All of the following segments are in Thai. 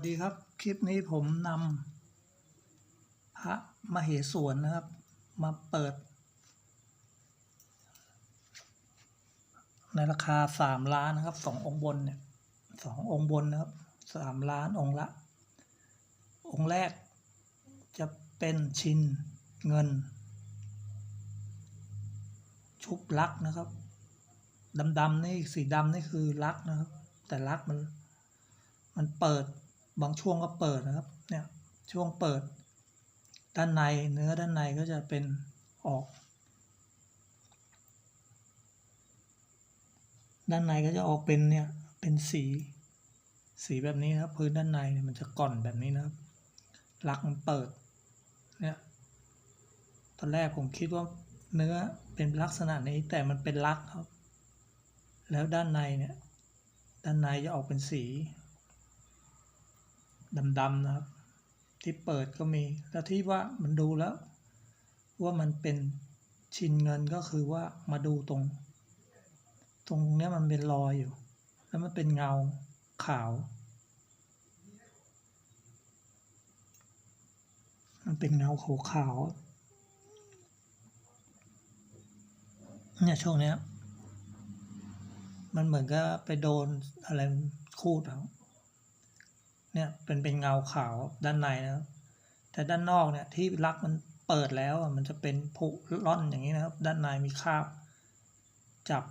วัสดีครับ คลิปนี้ผมนำพระมเหสวนนะครับ มาเปิด ในราคาสามล้านนะครับสององค์บนเนี่ยสององค์บนนะครับสามล้านองค์ละ องค์แรกจะเป็นชินเงิน ชุบลักนะครับดำๆนี่สีดำนี่คือลักนะครับ แต่ลักมันมันเปิด บางช่วงก็เปิดนะครับเนี่ยช่วงเปิด ด้านในเนื้อด้านในก็จะเป็นออก ด้านในก็จะออกเป็นเนี่ยเป็นสีสีแบบนี้นะครับ พื้นด้านในเนี่ยมันจะก่อนแบบนี้นะครับลักมันเปิดเนี่ยตอนแรกผมคิดว่าเนื้อเป็นลักษณะนี้แต่มันเป็นลักครับ แล้วด้านในเนี่ย ด้านในจะออกเป็นสี ดำๆนะครับ ที่เปิดก็มีแล้วที่ว่ามันดูแล้ว ว่ามันเป็นชินเงินก็คือว่ามาดูตรง ตรงเนี้ยมันเป็นรอยอยู่ แล้วมันเป็นเงาขาว มันเป็นเงาขาวขาวๆเนี่ยช่วงเนี้ยมันเหมือนก็ไปโดนอะไรคูดเอา เนี่ยเป็นเป็นเงาขาวด้านในนะครับแต่ด้านนอกเนี่ยที่ลักมันเปิดแล้วอะมันจะเป็นผุร่อนอย่างนี้นะครับ ด้านในมีคราบจับ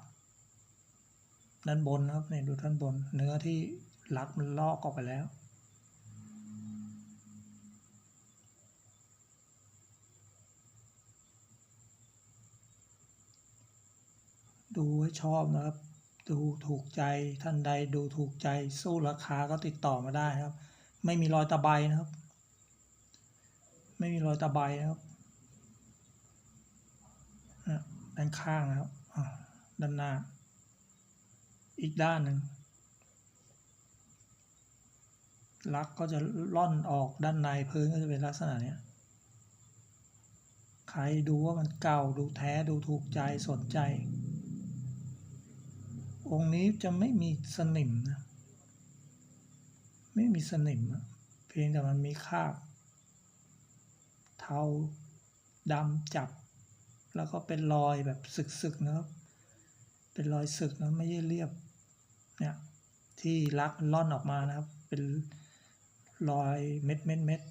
ด้านบนนะครับเนี่ยดูด้านบน เนื้อที่ลักมันลอกออกไปแล้วดูให้ชอบนะครับ ดูถูกใจท่านใดดูถูกใจสู้ราคาก็ติดต่อมาได้ครับ ไม่มีรอยตะไบนะครับ ไม่มีรอยตะไบนะครับด้านข้างนะครับด้านหน้า อีกด้านหนึ่งลักก็จะล่อนออกด้านในพื้นก็จะเป็นลักษณะเนี้ยใครดูว่ามันเก่าดูแท้ดูถูกใจสนใจ องค์นี้จะไม่มีสนิมนะ ไม่มีสนิมเพียงแต่มันมีคราบเทาดำจับ แล้วก็เป็นรอยแบบสึกๆนะครับ เป็นรอยสึกนะไม่ใช่เรียบเนี่ยที่ลักมันล่อนออกมานะครับ เป็นรอยเม็ดเม็ดเม็ด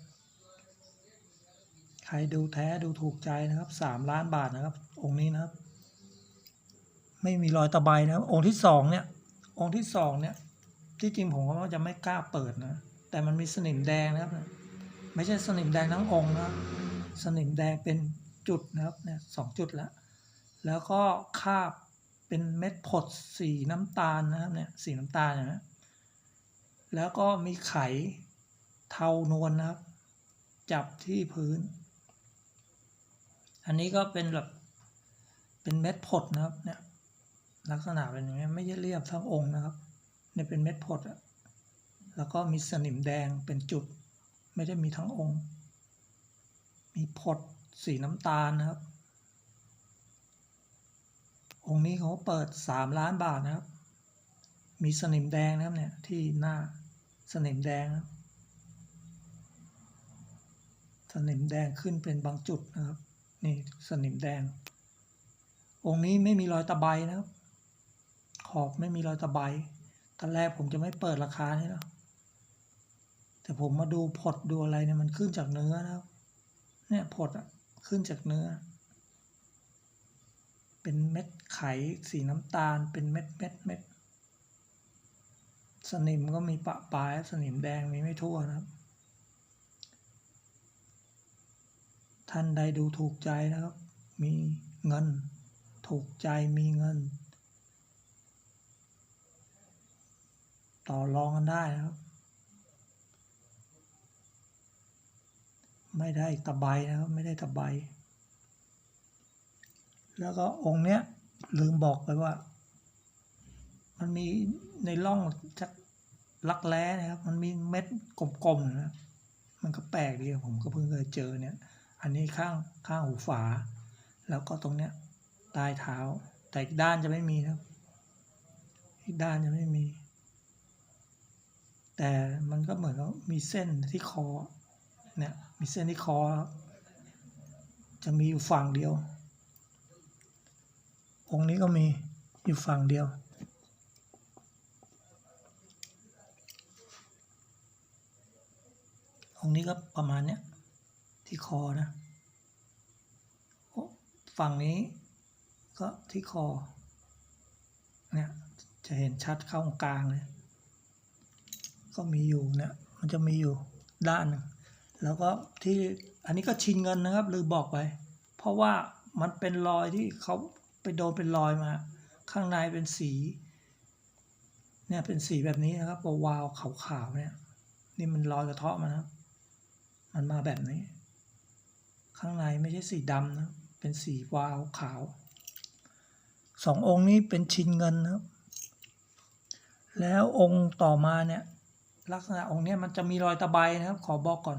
ใครดูแท้ดูถูกใจนะครับสามล้านบาทนะครับ องค์นี้นะครับ ไม่มีรอยตะไบนะองค์ที่สองเนี่ย องค์ที่สองเนี่ย ที่จริงผมก็จะไม่กล้าเปิดนะ แต่มันมีสนิมแดงนะครับ ไม่ใช่สนิมแดงทั้งองค์นะสนิมแดงเป็นจุดนะครับเนี่ยสองจุดแล้ว แล้วก็คาบเป็นเม็ดผดสีน้ำตาลนะครับเนี่ยสีน้ำตาลนะแล้วก็มีไขเทานวลนะครับ จับที่พื้น อันนี้ก็เป็นแบบเป็นเม็ดผดนะครับเนี่ย ลักษณะเป็นอย่างนี้ไม่ใช่เรียบทั้งองค์นะครับเนี่ยเป็นเม็ดผดอะแล้วก็มีสนิมแดงเป็นจุด ไม่ได้มีทั้งองค์ มีผดสีน้ำตาลนะครับ องค์นี้เขาเปิดสามล้านบาทนะครับ มีสนิมแดงนะครับเนี่ยที่หน้าสนิมแดงครับสนิมแดงขึ้นเป็นบางจุดนะครับ นี่สนิมแดง องค์นี้ไม่มีรอยตะไบนะครับ อบไม่มีรอยตะไบตอนแรกผมจะไม่เปิดราคานี่แล้วแต่ผมมาดูผดดูอะไรเนี่ยมันขึ้นจากเนื้อนะครับเนี่ยผดอะขึ้นจากเนื้อ เป็นเม็ดไขสีน้ำตาลเป็นเม็ดเม็ดเม็ดสนิมก็มีปะปลายสนิมแดงมีไม่ทั่วนะครับ ท่านใดดูถูกใจนะครับ มีเงิน ถูกใจมีเงิน ต่อรองกันได้นะครับ ไม่ได้ตะไบนะครับ ไม่ได้ตะไบ แล้วก็องค์เนี้ยลืมบอกไปว่า มันมีในร่องจากลักแร้นะครับ มันมีเม็ดกลมๆนะ มันก็แปลกดีผมก็เพิ่งเคยเจอเนี่ย อันนี้ข้างข้างหูฝา แล้วก็ตรงเนี้ยใต้เท้า แต่อีกด้านจะไม่มีครับ อีกด้านจะไม่มี แต่มันก็เหมือนกับมีเส้นที่คอเนี่ยมีเส้นที่คอ จะมีอยู่ฝั่งเดียว องค์นี้ก็มีอยู่ฝั่งเดียวองค์นี้ก็ประมาณเนี้ยที่คอนะฝั่งนี้ก็ที่คอเนี่ยจะเห็นชัดเข้าตรงกลางเลย ก็มีอยู่เนี่ยมันจะมีอยู่ด้านหนึ่งแล้วก็ที่อันนี้ก็ชินเงินนะครับลืมบอกไป เพราะว่ามันเป็นรอยที่เขาไปโดนเป็นรอยมา ข้างในเป็นสีเนี่ยเป็นสีแบบนี้นะครับวาวขาวๆเนี่ย นี่มันรอยกระเทาะมันะครับ มันมาแบบนี้ ข้างในไม่ใช่สีดำนะเป็นสีวาวขาวสององค์นี้เป็นชินเงินนะครับ แล้วองค์ต่อมาเนี่ย ลักษณะองค์นี้มันจะมีรอยตะไบนะครับ ขอบอกก่อน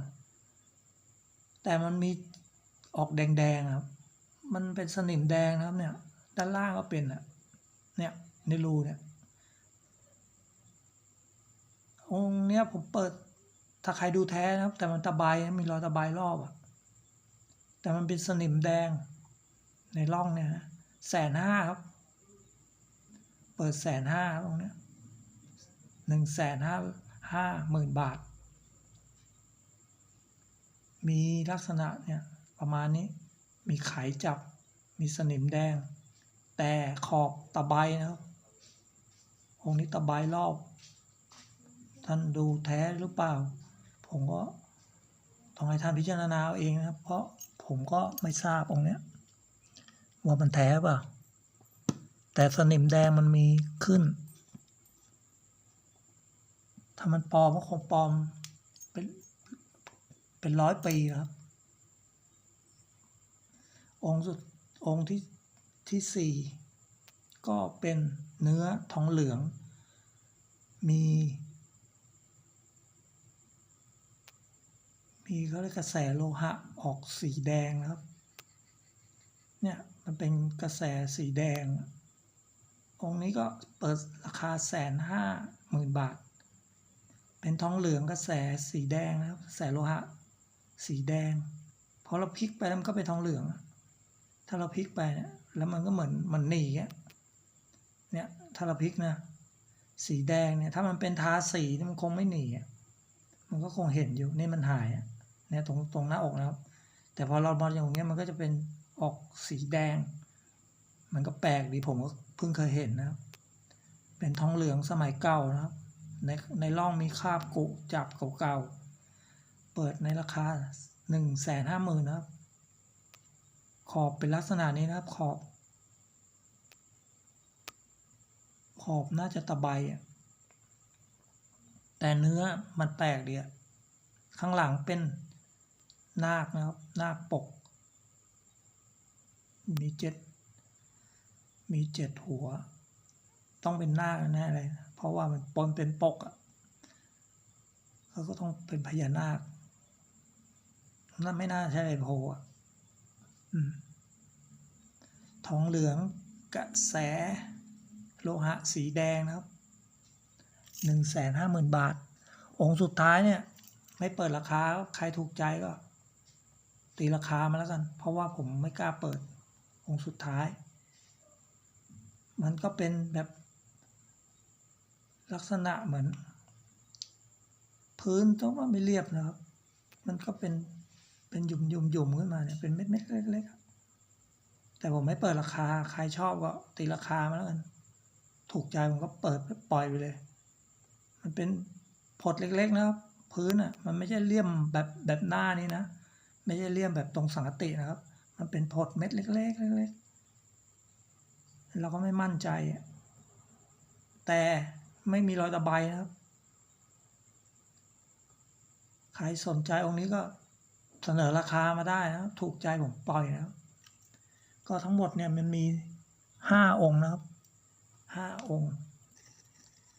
แต่มันมีออกแดงๆครับ มันเป็นสนิมแดงนะครับเนี่ย ด้านล่างก็เป็นอะ เนี่ยในรูเนี่ยองค์เนี้ยผมเปิดถ้าใครดูแท้นะครับ แต่มันตะไบมีรอยตะไบรอบอะ แต่มันเป็นสนิมแดง ในร่องเนี่ยนะแสนห้าครับ เปิดแสนห้าตรงเนี้ยหนึ่งแสนห้า ห้าหมื่นบาท มีลักษณะเนี่ยประมาณนี้ มีไขจับ มีสนิมแดง แต่ขอบตะไบนะครับ องค์นี้ตะไบรอบ ท่านดูแท้หรือเปล่า ผมก็ต้องให้ท่านพิจารณาเอาเองนะครับ เพราะผมก็ไม่ทราบองค์เนี้ยว่ามันแท้เปล่า แต่สนิมแดงมันมีขึ้น ถ้ามันปลอมก็คงปลอมเป็นเป็นร้อยปีครับ องค์สุดองค์ที่ที่สี่ก็เป็นเนื้อทองเหลือง มี มีเขาเรียกกระแสโลหะออกสีแดงนะครับ เนี่ยมันเป็นกระแสสีแดง องค์นี้ก็เปิดราคาแสนห้าหมื่นบาท เป็นทองเหลืองกระแสสีแดงนะครับกระแสโลหะ สีแดงพอเราพลิกไปมันก็เป็นทองเหลือง ถ้าเราพลิกไปเนี่ยแล้วมันก็เหมือนมันหนีอะเนี่ยถ้าเราพลิกนะสีแดงเนี่ยถ้ามันเป็นทาสีมันคงไม่หนีอะมันก็คงเห็นอยู่นี่มันหายอะเนี่ยตรงตรงหน้าอกนะครับ แต่พอเรามองอย่างเงี้ยมันก็จะเป็นออกสีแดง มันก็แปลกดีผมก็เพิ่งเคยเห็นนะครับ เป็นทองเหลืองสมัยเก่านะครับ ในในร่องมีคราบกุจับเก่าๆ เปิดในราคาหนึ่งแสนห้าหมื่นนะครับ ขอบเป็นลักษณะนี้นะครับขอบ ขอบน่าจะตะไบอะแต่เนื้อมันแปลกดีอะข้างหลังเป็นนาคนะครับ นาคปก มีเจ็ด มีเจ็ดหัว ต้องเป็นนาคแน่เลยเพราะว่ามันปนเป็นปกอะเขาก็ต้องเป็นพญานาคนั่นไม่น่าใช่โพอะอืมทองเหลืองกระแส โลหะสีแดงนะครับหนึ่งแสนห้าหมื่นบาท องค์สุดท้ายเนี่ย ไม่เปิดราคาใครถูกใจก็ ตีราคามาแล้วกัน เพราะว่าผมไม่กล้าเปิด องค์สุดท้าย มันก็เป็นแบบ ลักษณะเหมือน พื้นต้องว่าไม่เรียบนะครับ มันก็เป็นเป็นหยุ่มหยุ่มหยุ่มขึ้นมาเนี่ยเป็นเม็ดเม็ดเล็กๆแต่ผมไม่เปิดราคาใครชอบก็ตีราคามาแล้วกัน ถูกใจผมก็เปิดปล่อยไปเลย มันเป็นผดเล็กๆนะครับ พื้นอะ มันไม่ใช่เลี่ยมแบบแบบหน้านี้นะไม่ใช่เลี่ยมแบบตรงสังกตินะครับ มันเป็นผดเม็ดเล็กๆเล็กๆเราก็ไม่มั่นใจอะแต่ ไม่มีรอยตะไบนะครับ ใครสนใจองค์นี้ก็เสนอราคามาได้นะถูกใจผมปล่อยนะก็ทั้งหมดเนี่ยมันมีห้าองค์นะครับห้าองค์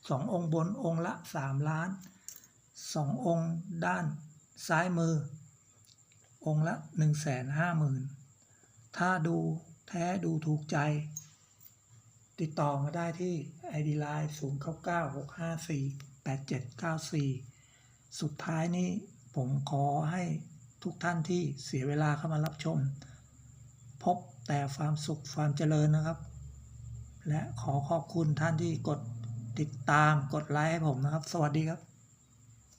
สององค์บนองค์ละสามล้านสององค์ด้านซ้ายมือ องค์ละหนึ่งแสนห้าหมื่นถ้าดูแท้ดูถูกใจ ติดต่อมาได้ที่ ID Line 0 9 9 6 5 4 8794 สุดท้ายนี้ผมขอให้ทุกท่านที่เสียเวลาเข้ามารับชม พบแต่ความสุขความเจริญนะครับ และขอขอบคุณท่านที่กดติดตามกดไลค์ให้ผมนะครับ สวัสดีครับ